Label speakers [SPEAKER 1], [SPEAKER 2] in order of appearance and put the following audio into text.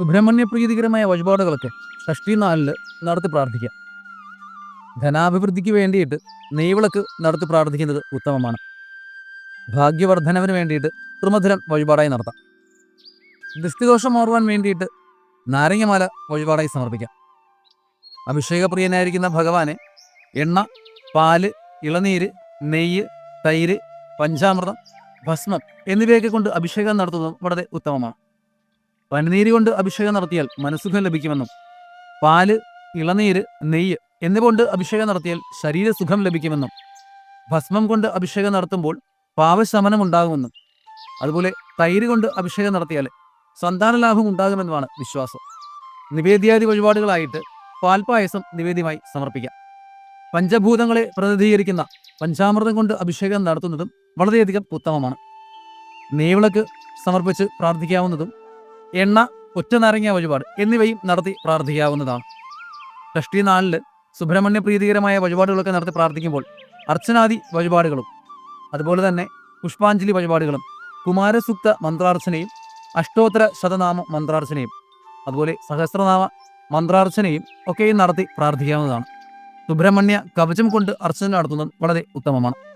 [SPEAKER 1] സുബ്രഹ്മണ്യ പ്രീതികരമായ വഴിപാടുകളൊക്കെ ഷഷ്ടി നാലിൽ നടത്തി പ്രാർത്ഥിക്കാം. ധനാഭിവൃദ്ധിക്ക് വേണ്ടിയിട്ട് നെയ്വിളക്ക് നടത്തി പ്രാർത്ഥിക്കുന്നത് ഉത്തമമാണ്. ഭാഗ്യവർദ്ധനവിന് വേണ്ടിയിട്ട് ത്രിമധുരം വഴിപാടായി നടത്താം. ദൃഷ്ടിദോഷം മാറുവാൻ വേണ്ടിയിട്ട് നാരങ്ങമാല വഴിപാടായി സമർപ്പിക്കാം. അഭിഷേകപ്രിയനായിരിക്കുന്ന ഭഗവാനെ എണ്ണ പാൽ ഇളനീര് നെയ്യ് തൈര് പഞ്ചാമൃതം ഭസ്മം എന്നിവയൊക്കെ കൊണ്ട് അഭിഷേകം നടത്തുന്നതും വളരെ ഉത്തമമാണ്. പനിനീര് കൊണ്ട് അഭിഷേകം നടത്തിയാൽ മനസ്സുഖം ലഭിക്കുമെന്നും പാൽ ഇളനീര് നെയ്യ് എന്നിവ കൊണ്ട് അഭിഷേകം നടത്തിയാൽ ശരീരസുഖം ലഭിക്കുമെന്നും ഭസ്മം കൊണ്ട് അഭിഷേകം നടത്തുമ്പോൾ പാവശമനം ഉണ്ടാകുമെന്നും അതുപോലെ തൈര് കൊണ്ട് അഭിഷേകം നടത്തിയാൽ സന്താനലാഭം ഉണ്ടാകുമെന്നുമാണ് വിശ്വാസം. നിവേദ്യാദി വഴിപാടുകളായിട്ട് പാൽപ്പായസം നിവേദ്യമായി സമർപ്പിക്കാം. പഞ്ചഭൂതങ്ങളെ പ്രതിനിധീകരിക്കുന്ന പഞ്ചാമൃതം കൊണ്ട് അഭിഷേകം നടത്തുന്നതും വളരെയധികം ഉത്തമമാണ്. നെയ്വിളക്ക് സമർപ്പിച്ച് പ്രാർത്ഥിക്കാവുന്നതും എണ്ണ ഒറ്റ നാരങ്ങിയ വഴിപാട് എന്നിവയും നടത്തി പ്രാർത്ഥിക്കാവുന്നതാണ്. ഷഷ്ടി നാലിൽ സുബ്രഹ്മണ്യ പ്രീതികരമായ വഴിപാടുകളൊക്കെ നടത്തി പ്രാർത്ഥിക്കുമ്പോൾ അർച്ചനാദി വഴിപാടുകളും അതുപോലെ തന്നെ പുഷ്പാഞ്ജലി വഴിപാടുകളും കുമാരസുക്ത മന്ത്രാർച്ചനയും അഷ്ടോത്തര ശതനാമ മന്ത്രാർച്ചനയും അതുപോലെ സഹസ്രനാമ മന്ത്രാർച്ചനയും ഒക്കെയും നടത്തി പ്രാർത്ഥിക്കാവുന്നതാണ്. സുബ്രഹ്മണ്യ കവചം കൊണ്ട് അർച്ചന നടത്തുന്നത് വളരെ ഉത്തമമാണ്.